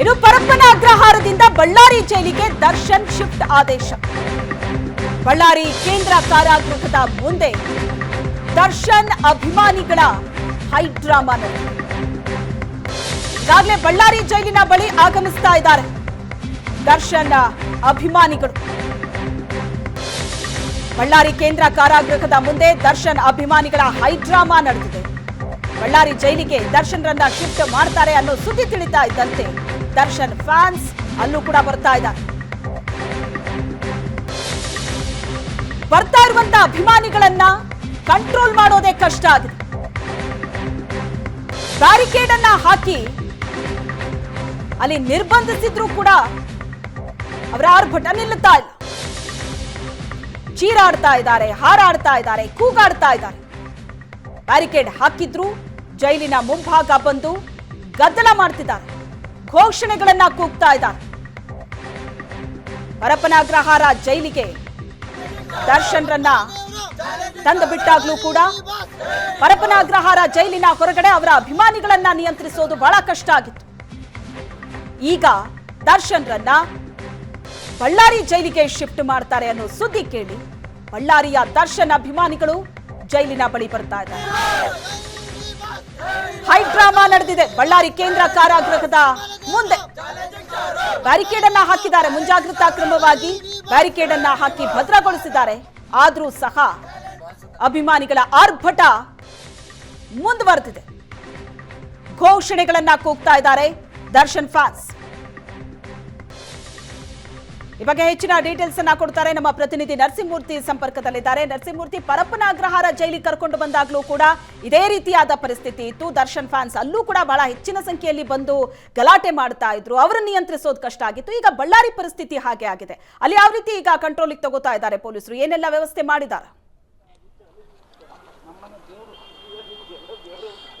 ಇನ್ನು ಪರಪ್ಪನ ಅಗ್ರಹಾರದಿಂದ ಬಳ್ಳಾರಿ ಜೈಲಿಗೆ ದರ್ಶನ್ ಶಿಫ್ಟ್ ಆದೇಶ. ಬಳ್ಳಾರಿ ಕೇಂದ್ರ ಕಾರಾಗೃಹದ ಮುಂದೆ ದರ್ಶನ್ ಅಭಿಮಾನಿಗಳ ಹೈಡ್ರಾಮಾ ಈಗಾಗಲೇ ಬಳ್ಳಾರಿ ಜೈಲಿನ ಬಳಿ ಆಗಮಿಸ್ತಾ ಇದ್ದಾರೆ ದರ್ಶನ್ ಅಭಿಮಾನಿಗಳು. ಬಳ್ಳಾರಿ ಕೇಂದ್ರ ಕಾರಾಗೃಹದ ಮುಂದೆ ದರ್ಶನ್ ಅಭಿಮಾನಿಗಳ ಹೈಡ್ರಾಮಾ ನಡೆದಿದೆ. ಬಳ್ಳಾರಿ ಜೈಲಿಗೆ ದರ್ಶನ್ ರನ್ನ ಶಿಫ್ಟ್ ಮಾಡ್ತಾರೆ ಅನ್ನೋ ಸುದ್ದಿ ತಿಳಿತಾ ಇದ್ದಂತೆ ದರ್ಶನ್ ಫ್ಯಾನ್ಸ್ ಅಲ್ಲೂ ಕೂಡ ಬರ್ತಾ ಇದ್ದಾರೆ. ಬರ್ತಾ ಇರುವಂತ ಅಭಿಮಾನಿಗಳನ್ನ ಕಂಟ್ರೋಲ್ ಮಾಡೋದೇ ಕಷ್ಟ ಆಗಿದೆ. ಬ್ಯಾರಿಕೇಡ್ ಅನ್ನ ಹಾಕಿ ಅಲ್ಲಿ ನಿರ್ಬಂಧಿಸಿದ್ರು ಕೂಡ ಅವರ ಆರ್ಭಟ ನಿಲ್ಲುತ್ತಾ ಇಲ್ಲ. ಚೀರಾಡ್ತಾ ಇದ್ದಾರೆ, ಹಾರಾಡ್ತಾ ಇದ್ದಾರೆ, ಕೂಗಾಡ್ತಾ ಇದ್ದಾರೆ. ಬ್ಯಾರಿಕೇಡ್ ಹಾಕಿದ್ರು, ಜೈಲಿನ ಮುಂಭಾಗ ಬಂದು ಗದ್ದಲ ಮಾಡ್ತಿದ್ದಾರೆ. ಘೋಷಣೆಗಳನ್ನ ಕೂಗ್ತಾ ಇದ್ದಾರೆ. ಪರಪನಾಗ್ರಹಾರ ಜೈಲಿಗೆ ದರ್ಶನ್ರನ್ನ ತಂದು ಬಿಟ್ಟಾಗ್ಲೂ ಕೂಡ ಪರಪನಾಗ್ರಹಾರ ಜೈಲಿನ ಹೊರಗಡೆ ಅವರ ಅಭಿಮಾನಿಗಳನ್ನ ನಿಯಂತ್ರಿಸೋದು ಬಹಳ ಕಷ್ಟ ಆಗಿತ್ತು. ಈಗ ದರ್ಶನ್ರನ್ನ ಬಳ್ಳಾರಿ ಜೈಲಿಗೆ ಶಿಫ್ಟ್ ಮಾಡ್ತಾರೆ ಅನ್ನೋ ಸುದ್ದಿ ಕೇಳಿ ಬಳ್ಳಾರಿಯ ದರ್ಶನ್ ಅಭಿಮಾನಿಗಳು ಜೈಲಿನ ಬಳಿ ಬರ್ತಾ ಇದ್ದಾರೆ. ಹೈ ಡ್ರಾಮಾ ನಡೆದಿದೆ. ಬಳ್ಳಾರಿ ಕೇಂದ್ರ ಕಾರಾಗೃಹದ ಮುಂದೆ. ಬ್ಯಾರಿಕೇಡ್ ಅನ್ನ ಹಾಕಿದ್ದಾರೆ. ಮುಂಜಾಗ್ರತಾ ಕ್ರಮವಾಗಿ ಬ್ಯಾರಿಕೇಡ್ ಅನ್ನ ಹಾಕಿ ಭದ್ರಗೊಳಿಸಿದ್ದಾರೆ. ಆದರೂ ಸಹ ಅಭಿಮಾನಿಗಳ ಆರ್ಭಟ ಮುಂದುವರೆದಿದೆ. ಘೋಷಣೆಗಳನ್ನ ಕೂಗ್ತಾ ಇದ್ದಾರೆ ದರ್ಶನ್ ಫ್ಯಾನ್ಸ್. ಈ ಬಗ್ಗೆ ಹೆಚ್ಚಿನ ಡೀಟೇಲ್ಸ್ ಅನ್ನ ಕೊಡ್ತಾರೆ ನಮ್ಮ ಪ್ರತಿನಿಧಿ ನರಸಿಂಹಮೂರ್ತಿ ಸಂಪರ್ಕದಲ್ಲಿದ್ದಾರೆ. ನರಸಿಂಹಮೂರ್ತಿ ಪರಪ್ಪನ ಅಗ್ರಹಾರ ಜೈಲಿಗೆ ಕರ್ಕೊಂಡು ಬಂದಾಗಲೂ ಕೂಡ ಇದೇ ರೀತಿಯಾದ ಪರಿಸ್ಥಿತಿ ಇತ್ತು. ದರ್ಶನ್ ಫ್ಯಾನ್ಸ್ ಅಲ್ಲೂ ಕೂಡ ಬಹಳ ಹೆಚ್ಚಿನ ಸಂಖ್ಯೆಯಲ್ಲಿ ಬಂದು ಗಲಾಟೆ ಮಾಡ್ತಾ ಇದ್ರು. ಅವರನ್ನು ನಿಯಂತ್ರಿಸೋದು ಕಷ್ಟ ಆಗಿತ್ತು. ಈಗ ಬಳ್ಳಾರಿ ಪರಿಸ್ಥಿತಿ ಹಾಗೆ ಆಗಿದೆ. ಅಲ್ಲಿ ಯಾವ ರೀತಿ ಈಗ ಕಂಟ್ರೋಲಿಗೆ ತಗೋತಾ ಇದ್ದಾರೆ ಪೊಲೀಸರು? ಏನೆಲ್ಲ ವ್ಯವಸ್ಥೆ ಮಾಡಿದ್ದಾರೆ?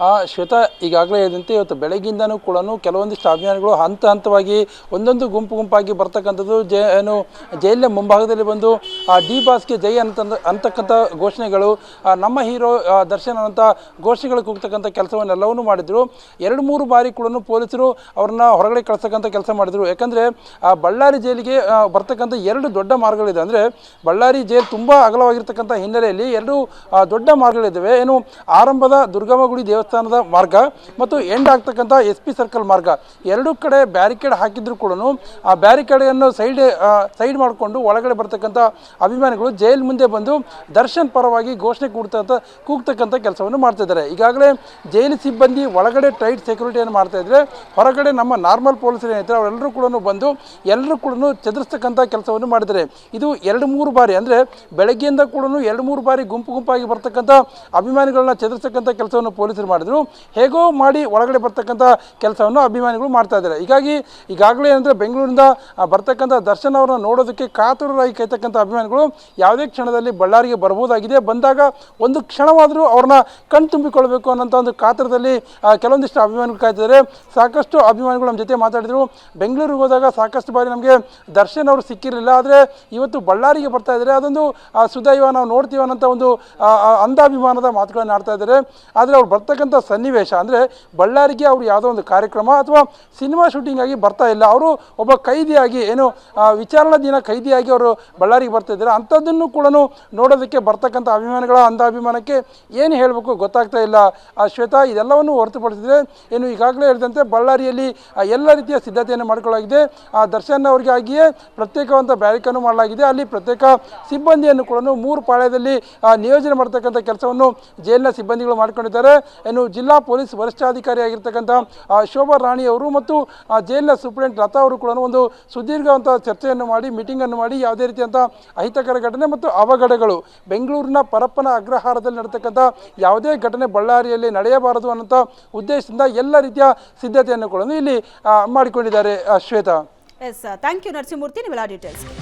ಆ ಶ್ವೇತಾ ಈಗಾಗಲೇ ಹೇಳಿದಂತೆ ಇವತ್ತು ಬೆಳಗ್ಗಿಂದನೂ ಕೂಡ ಕೆಲವೊಂದಿಷ್ಟು ಅಭಿಯಾನಗಳು ಹಂತ ಹಂತವಾಗಿ ಒಂದೊಂದು ಗುಂಪು ಗುಂಪಾಗಿ ಬರ್ತಕ್ಕಂಥದ್ದು ಜ, ಏನು, ಜೈಲಿನ ಮುಂಭಾಗದಲ್ಲಿ ಬಂದು, ಆ, ಡಿ ಬಾಸ್ಗೆ ಜೈ ಅಂತ ಅಂತಕ್ಕಂಥ ಘೋಷಣೆಗಳು ನಮ್ಮ ಹೀರೋ ದರ್ಶನ್ ಅಂತ ಘೋಷಣೆಗಳು ಕೂಗ್ತಕ್ಕಂಥ ಕೆಲಸವನ್ನೆಲ್ಲವನ್ನೂ ಮಾಡಿದರು. ಎರಡು ಮೂರು ಬಾರಿ ಕೂಡ ಪೊಲೀಸರು ಅವ್ರನ್ನ ಹೊರಗಡೆ ಕಳಿಸ್ತಕ್ಕಂಥ ಕೆಲಸ ಮಾಡಿದರು. ಯಾಕಂದರೆ, ಆ, ಬಳ್ಳಾರಿ ಜೈಲಿಗೆ ಬರ್ತಕ್ಕಂಥ ಎರಡು ದೊಡ್ಡ ಮಾರ್ಗಗಳಿದೆ. ಅಂದರೆ, ಬಳ್ಳಾರಿ ಜೈಲು ತುಂಬ ಅಗಲವಾಗಿರ್ತಕ್ಕಂಥ ಹಿನ್ನೆಲೆಯಲ್ಲಿ ಎರಡು ದೊಡ್ಡ ಮಾರ್ಗಗಳಿದ್ದಾವೆ. ಏನು, ಆರಂಭದ ದುರ್ಗಮ್ಮಗುಡಿ ದೇವಸ್ಥಾನದ ಮಾರ್ಗ ಮತ್ತು ಎಂಡ್ ಆಗ್ತಕ್ಕಂಥ ಎಸ್ ಪಿ ಸರ್ಕಲ್ ಮಾರ್ಗ. ಎರಡೂ ಕಡೆ ಬ್ಯಾರಿಕೇಡ್ ಹಾಕಿದ್ರು ಕೂಡ ಆ ಬ್ಯಾರಿಕೇಡನ್ನು ಸೈಡ್ ಸೈಡ್ ಮಾಡಿಕೊಂಡು ಒಳಗಡೆ ಬರ್ತಕ್ಕಂಥ ಅಭಿಮಾನಿಗಳು ಜೈಲ್ ಮುಂದೆ ಬಂದು ದರ್ಶನ್ ಪರವಾಗಿ ಘೋಷಣೆ ಕೂಡ್ತಕ್ಕಂಥ, ಕೂಗ್ತಕ್ಕಂಥ ಕೆಲಸವನ್ನು ಮಾಡ್ತಾ ಇದ್ದಾರೆ. ಈಗಾಗಲೇ ಜೈಲು ಸಿಬ್ಬಂದಿ ಒಳಗಡೆ ಟೈಟ್ ಸೆಕ್ಯೂರಿಟಿಯನ್ನು ಮಾಡ್ತಾ ಇದ್ರೆ, ಹೊರಗಡೆ ನಮ್ಮ ನಾರ್ಮಲ್ ಪೊಲೀಸರು ಏನಿದ್ದಾರೆ ಅವರೆಲ್ಲರೂ ಕೂಡ ಬಂದು ಎಲ್ಲರೂ ಕೂಡ ಚದುರಿಸ್ತಕ್ಕಂಥ ಕೆಲಸವನ್ನು ಮಾಡಿದ್ದಾರೆ. ಇದು ಎರಡು ಮೂರು ಬಾರಿ ಅಂದರೆ ಬೆಳಗ್ಗೆಯಿಂದ ಕೂಡ ಎರಡು ಮೂರು ಬಾರಿ ಗುಂಪು ಗುಂಪಾಗಿ ಬರ್ತಕ್ಕಂಥ ಅಭಿಮಾನಿಗಳನ್ನ ಚದುರಿಸ್ತಕ್ಕಂಥ ಕೆಲಸವನ್ನು ಪೊಲೀಸರು ಮಾಡಿದ್ರು. ಹೇಗೋ ಮಾಡಿ ಒಳಗಡೆ ಬರ್ತಕ್ಕಂಥ ಕೆಲಸವನ್ನು ಅಭಿಮಾನಿಗಳು ಮಾಡ್ತಾ ಇದ್ದಾರೆ. ಹೀಗಾಗಿ ಈಗಾಗಲೇ ಏನಂದರೆ ಬೆಂಗಳೂರಿಂದ ಬರ್ತಕ್ಕಂಥ ದರ್ಶನ್ ಅವರನ್ನು ನೋಡೋದಕ್ಕೆ ಕಾತುರರಾಗಿ ಕೈತಕ್ಕಂಥ ಅಭಿಮಾನಿಗಳು ಯಾವುದೇ ಕ್ಷಣದಲ್ಲಿ ಬಳ್ಳಾರಿಗೆ ಬರ್ಬೋದಾಗಿದೆ ಬಂದಾಗ ಒಂದು ಕ್ಷಣವಾದರೂ ಅವ್ರನ್ನ ಕಣ್ ತುಂಬಿಕೊಳ್ಬೇಕು ಅನ್ನೋಂಥ ಒಂದು ಕಾತರದಲ್ಲಿ ಕೆಲವೊಂದಿಷ್ಟು ಅಭಿಮಾನಿಗಳು ಕಾಯ್ತಿದ್ದಾರೆ. ಸಾಕಷ್ಟು ಅಭಿಮಾನಿಗಳು ನಮ್ಮ ಜೊತೆ ಮಾತಾಡಿದರು. ಬೆಂಗಳೂರಿಗೆ ಹೋದಾಗ ಸಾಕಷ್ಟು ಬಾರಿ ನಮಗೆ ದರ್ಶನ್ ಅವರು ಸಿಕ್ಕಿರಲಿಲ್ಲ. ಆದರೆ ಇವತ್ತು ಬಳ್ಳಾರಿಗೆ ಬರ್ತಾ ಇದ್ದಾರೆ. ಅದೊಂದು ಸುದೈವ ನಾವು ನೋಡ್ತೀವಿ ಅನ್ನೋಂಥ ಒಂದು ಅಂಧಾಭಿಮಾನದ ಮಾತುಗಳನ್ನು ಆಡ್ತಾ ಇದ್ದಾರೆ. ಆದರೆ ಅವ್ರು ಬರ್ತಕ್ಕಂಥ ಸನ್ನಿವೇಶ. ಅಂದರೆ ಬಳ್ಳಾರಿಗೆ ಅವರು ಯಾವುದೋ ಒಂದು ಕಾರ್ಯಕ್ರಮ ಅಥವಾ ಸಿನಿಮಾ ಶೂಟಿಂಗಾಗಿ ಬರ್ತಾ ಇಲ್ಲ. ಅವರು ಒಬ್ಬ ಕೈದಿಯಾಗಿ ಏನು ವಿಚಾರಣಾ ದಿನ ಕೈದಿಯಾಗಿ ಅವರು ಬಳ್ಳಾರಿಗೆ ಬರ್ತಾ ಇದ್ದಾರೆ. ಅಂಥದ್ದನ್ನು ಕೂಡ ನೋಡೋದಕ್ಕೆ ಬರ್ತಕ್ಕಂಥ ಅಭಿಮಾನಿಗಳ ಅಂಧಾಭಿಮಾನಕ್ಕೆ ಏನು ಹೇಳಬೇಕು ಗೊತ್ತಾಗ್ತಾ ಇಲ್ಲ. ಶ್ವೇತಾ, ಇದೆಲ್ಲವನ್ನು ಹೊರತುಪಡಿಸಿದರೆ ಏನು ಈಗಾಗಲೇ ಹೇಳಿದಂತೆ ಬಳ್ಳಾರಿಯಲ್ಲಿ ಎಲ್ಲ ರೀತಿಯ ಸಿದ್ಧತೆಯನ್ನು ಮಾಡಿಕೊಳ್ಳಲಾಗಿದೆ. ಆ, ದರ್ಶನ್ ಅವರಿಗಾಗಿಯೇ ಪ್ರತ್ಯೇಕವಂತ ಬ್ಯಾರಿಕನ್ನು ಮಾಡಲಾಗಿದೆ. ಅಲ್ಲಿ ಪ್ರತ್ಯೇಕ ಸಿಬ್ಬಂದಿಯನ್ನು ಕೂಡ ಮೂರು ಪಾಳ್ಯದಲ್ಲಿ ನಿಯೋಜನೆ ಮಾಡ್ತಕ್ಕಂಥ ಕೆಲಸವನ್ನು ಜೈಲಿನ ಸಿಬ್ಬಂದಿಗಳು ಮಾಡ್ಕೊಂಡಿದ್ದಾರೆ. ಏನು ಜಿಲ್ಲಾ ಪೊಲೀಸ್ ವರಿಷ್ಠಾಧಿಕಾರಿಯಾಗಿರ್ತಕ್ಕಂಥ ಶೋಭಾ ರಾಣಿ ಅವರು ಮತ್ತು ಜೈಲಿನ ಸೂಪರಿಂಟ್ ಲತಾ ಅವರು ಕೂಡ ಒಂದು ಸುದೀರ್ಘವಂತ ಚರ್ಚೆಯನ್ನು ಮಾಡಿ, ಮೀಟಿಂಗನ್ನು ಮಾಡಿ ಯಾವುದೇ ರೀತಿಯಂಥ ಅಹಿತಕರ ಘಟನೆ ಮತ್ತು ಅವಘಡಗಳು, ಬೆಂಗಳೂರಿನ ಪರಪ್ಪನ ಅಗ್ರಹಾರದಲ್ಲಿ ನಡೆತಕ್ಕಂಥ ಯಾವುದೇ ಘಟನೆ ಬಳ್ಳಾರಿಯಲ್ಲಿ ನಡೆಯಬಾರದು ಅನ್ನೋಂಥ ಉದ್ದೇಶದಿಂದ ಎಲ್ಲ ರೀತಿಯ ಸಿದ್ಧತೆಯನ್ನು ಕೂಡ ಇಲ್ಲಿ ಮಾಡಿಕೊಂಡಿದ್ದಾರೆ Shweta. Yes thank you Narasimhamurthy ನೀವೆಲ್ಲ ಡೀಟೇಲ್ಸ್